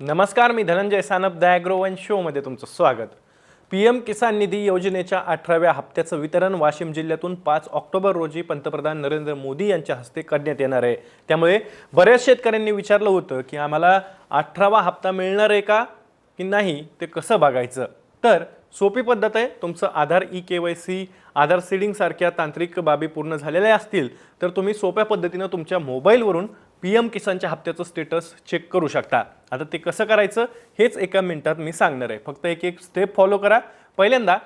नमस्कार मी धनंजय सानप द ॲग्रोवन शोमध्ये तुमचं स्वागत. पी एम किसान निधी योजनेच्या अठराव्या हप्त्याचं वितरण वाशिम जिल्ह्यातून पाच ऑक्टोबर रोजी पंतप्रधान नरेंद्र मोदी यांच्या हस्ते करण्यात येणार आहे. त्यामुळे बऱ्याच शेतकऱ्यांनी विचारलं होतं की आम्हाला अठरावा हप्ता मिळणार आहे का की नाही ते कसं बघायचं? तर सोपी पद्धत आहे तुमचं Aadhaar e K Y C Aadhaar सीडिंगसारख्या तांत्रिक बाबी पूर्ण झालेल्या असतील तर तुम्ही सोप्या पद्धतीनं तुमच्या मोबाईलवरून पी एम किसानच्या हप्त्याचं स्टेटस चेक करू शकता. आता ते कसं करायचं हेच एका मिनिटात मी सांगणार आहे. फक्त एक एक स्टेप फॉलो करा. पहिल्यांदा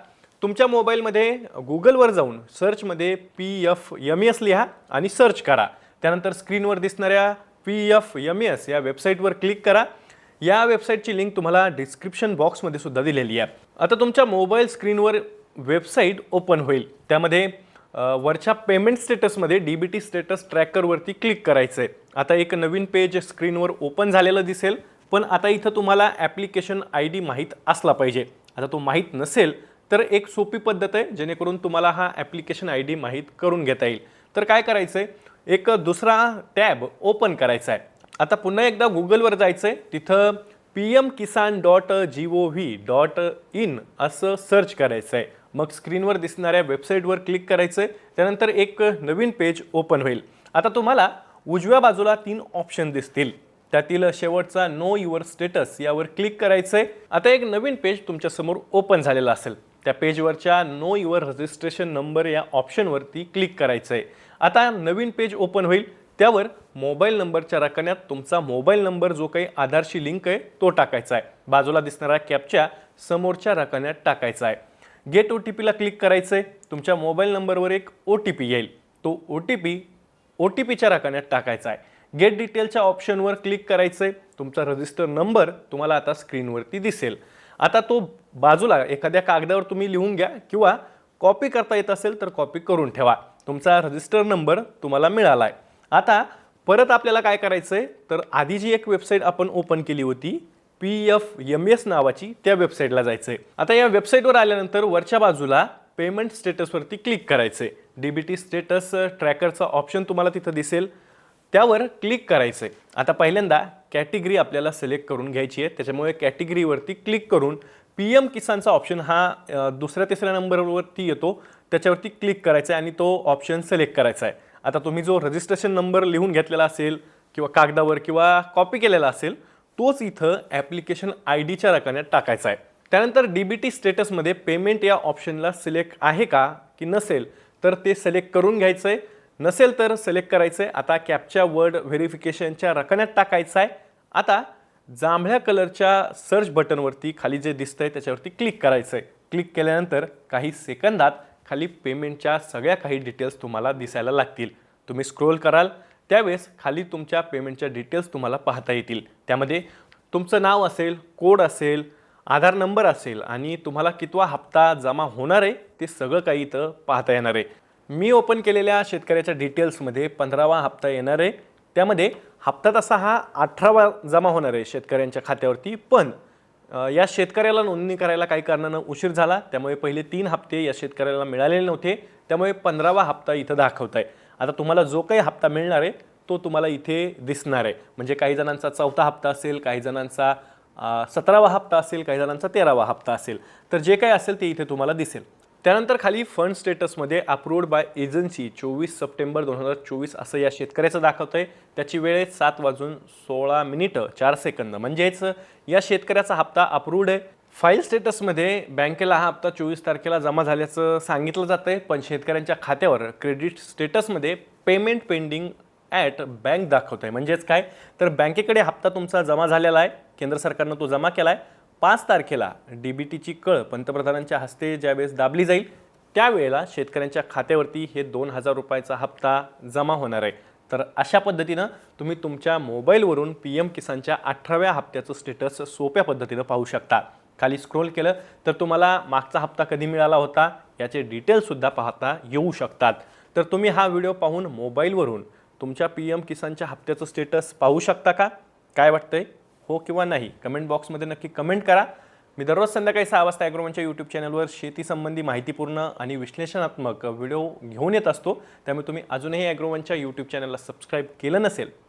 तुमच्या मोबाईलमध्ये गुगलवर जाऊन सर्चमध्ये पी एफ यम एस लिहा आणि सर्च करा. त्यानंतर स्क्रीनवर दिसणाऱ्या पी एफ यम एस या वेबसाईटवर क्लिक करा. या वेबसाईटची लिंक तुम्हाला डिस्क्रिप्शन बॉक्समध्ये सुद्धा दिलेली आहे. आता तुमच्या मोबाईल स्क्रीनवर वेबसाईट ओपन होईल. त्यामध्ये वरच्या पेमेंट स्टेटसमध्ये डी बी टी स्टेटस ट्रॅकरवरती क्लिक करायचं आहे आता एक नवीन पेज स्क्रीनवर ओपन झालेलं दिसेल पण आता इथं तुम्हाला ॲप्लिकेशन आय डी माहीत असला पाहिजे. आता तो माहीत नसेल तर एक सोपी पद्धत आहे जेणेकरून तुम्हाला हा ॲप्लिकेशन आय डी माहीत करून घेता येईल. तर काय करायचं आहे एक दुसरा टॅब ओपन करायचा आहे आता पुन्हा एकदा गुगलवर जायचं आहे तिथं P M Kisan dot G O V dot in असं सर्च करायचं आहे मग स्क्रीनवर दिसणाऱ्या वेबसाईटवर क्लिक करायचं आहे त्यानंतर एक नवीन पेज ओपन होईल. आता तुम्हाला उजव्या बाजूला तीन ऑप्शन दिसतील. त्यातील शेवटचा नो युअर स्टेटस यावर क्लिक करायचं आहे आता एक नवीन पेज तुमच्यासमोर ओपन झालेला असेल. त्या पेजवरच्या नो युअर रजिस्ट्रेशन नंबर या ऑप्शनवरती क्लिक करायचं आहे आता नवीन पेज ओपन होईल. त्यावर मोबाईल नंबरच्या रकण्यात तुमचा मोबाईल नंबर जो काही आधारशी लिंक आहे तो टाकायचा आहे बाजूला दिसणारा कॅपच्या समोरच्या रकान्यात टाकायचा आहे गेट ओ टी पीला क्लिक करायचं आहे तुमच्या मोबाईल नंबरवर एक ओ टी पी येईल. तो O T P O T पीच्या रकान्यात टाकायचा आहे. गेट डिटेलच्या ऑप्शनवर क्लिक करायचं आहे तुमचा रजिस्टर नंबर तुम्हाला आता स्क्रीनवरती दिसेल. आता तो बाजूला एखाद्या कागदावर तुम्ही लिहून घ्या किंवा कॉपी करता येत असेल तर कॉपी करून ठेवा. तुमचा रजिस्टर नंबर तुम्हाला मिळाला आहे आता परत आपल्याला काय करायचं आहे तर आधी जी एक वेबसाईट आपण ओपन केली होती पी एफ एम एस नावाची त्या वेबसाईटला जायचं आहे आता या वेबसाईटवर आल्यानंतर वरच्या बाजूला पेमेंट स्टेटसवरती क्लिक करायचं आहे डी बी टी स्टेटस ट्रॅकरचा ऑप्शन तुम्हाला तिथं दिसेल. त्यावर क्लिक करायचं आहे आता पहिल्यांदा कॅटेगरी आपल्याला सिलेक्ट करून घ्यायची आहे. त्याच्यामुळे कॅटेगरीवरती क्लिक करून पी एम किसानचा ऑप्शन हा दुसऱ्या तिसऱ्या नंबरवरती येतो. त्याच्यावरती क्लिक करायचा आहे आणि तो ऑप्शन सिलेक्ट करायचा आहे. आता तुम्ही जो रजिस्ट्रेशन नंबर लिहून घेतलेला असेल किंवा कागदावर किंवा कॉपी केलेला असेल तोच इथं ॲप्लिकेशन आय डीच्या रकान्यात टाकायचा आहे. त्यानंतर डी बी टी स्टेटसमध्ये पेमेंट या ऑप्शनला सिलेक्ट आहे का की नसेल तर ते सिलेक्ट करून घ्यायचं आहे नसेल तर सिलेक्ट करायचं आहे आता कॅपच्या वर्ड व्हेरिफिकेशनच्या रकान्यात टाकायचं आहे आता जांभळ्या कलरच्या सर्च बटनवरती खाली जे दिसतं आहे त्याच्यावरती क्लिक करायचं आहे क्लिक केल्यानंतर काही सेकंदात खाली पेमेंटच्या सगळ्या काही डिटेल्स तुम्हाला दिसायला लागतील. तुम्ही स्क्रोल कराल. त्यावेळेस खाली तुमच्या पेमेंटच्या डिटेल्स तुम्हाला पाहता येतील. त्यामध्ये तुमचं नाव असेल कोड असेल आधार नंबर असेल आणि तुम्हाला कितवा हप्ता जमा होणार आहे ते सगळं काही इथं पाहता येणार आहे. मी ओपन केलेल्या शेतकऱ्याच्या डिटेल्समध्ये पंधरावा हप्ता येणार आहे. त्यामध्ये हप्ता तसा हा अठरावा जमा होणार आहे शेतकऱ्यांच्या खात्यावरती. पण या शेतकऱ्याला नोंदणी करायला काही कारणानं उशीर झाला. त्यामुळे पहिले तीन हप्ते या शेतकऱ्याला मिळालेले नव्हते. त्यामुळे पंधरावा हप्ता इथं दाखवत आहे आता तुम्हाला जो काही हप्ता मिळणार आहे तो तुम्हाला इथे दिसणार आहे. म्हणजे काही जणांचा चौथा हप्ता असेल काही जणांचा सतरावा हप्ता असेल काही जणांचा तेरावा हप्ता असेल. तर जे काही असेल ते इथे तुम्हाला दिसेल. त्यानंतर खाली फंड स्टेटसमध्ये अप्रूव्ड बाय एजन्सी चोवीस सप्टेंबर दोन हजार चोवीस असं या शेतकऱ्याचं दाखवतं आहे त्याची वेळ आहे सात वाजून सोळा मिनिटं चार सेकंद. म्हणजेच या शेतकऱ्याचा हप्ता अप्रूव्ड आहे. फाईल स्टेटसमध्ये बँकेला हा हप्ता चोवीस तारखेला जमा झाल्याचं सांगितलं जातं आहे पण शेतकऱ्यांच्या खात्यावर क्रेडिट स्टेटसमध्ये पेमेंट पेंडिंग ॲट बँक दाखवत आहे म्हणजेच काय? तर बँकेकडे हप्ता तुमचा जमा झालेला आहे केंद्र सरकारनं तो जमा केला आहे पाच तारखेला डी बी टीची कळ पंतप्रधानांच्या हस्ते ज्यावेळेस दाबली जाईल त्यावेळेला शेतकऱ्यांच्या खात्यावरती हे दोन हजार रुपयाचा हप्ता जमा होणार आहे. तर अशा पद्धतीनं तुम्ही तुमच्या मोबाईलवरून पी एम किसानच्या अठराव्या हप्त्याचं स्टेटस सोप्या पद्धतीनं पाहू शकता. खाली स्क्रोल केलं तर तुम्हाला मागचा हप्ता कधी मिळाला होता याचे डिटेल्ससुद्धा पाहता येऊ शकतात. तर तुम्ही हा व्हिडिओ पाहून मोबाईलवरून तुमच्या पी एम किसानच्या हप्त्याचं स्टेटस पाहू शकता का? काय वाटतंय? हो किंवा नाही? कमेंट बॉक्समध्ये नक्की कमेंट करा. मी दररोज संध्याकाळी सहा वाजता ॲग्रोमनच्या यूट्यूब चॅनलवर शेतीसंबंधी माहितीपूर्ण आणि विश्लेषणात्मक व्हिडिओ घेऊन येत असतो. त्यामुळे तुम्ही अजूनही ॲग्रोवनच्या यूट्यूब चॅनलला सबस्क्राईब केलं नसेल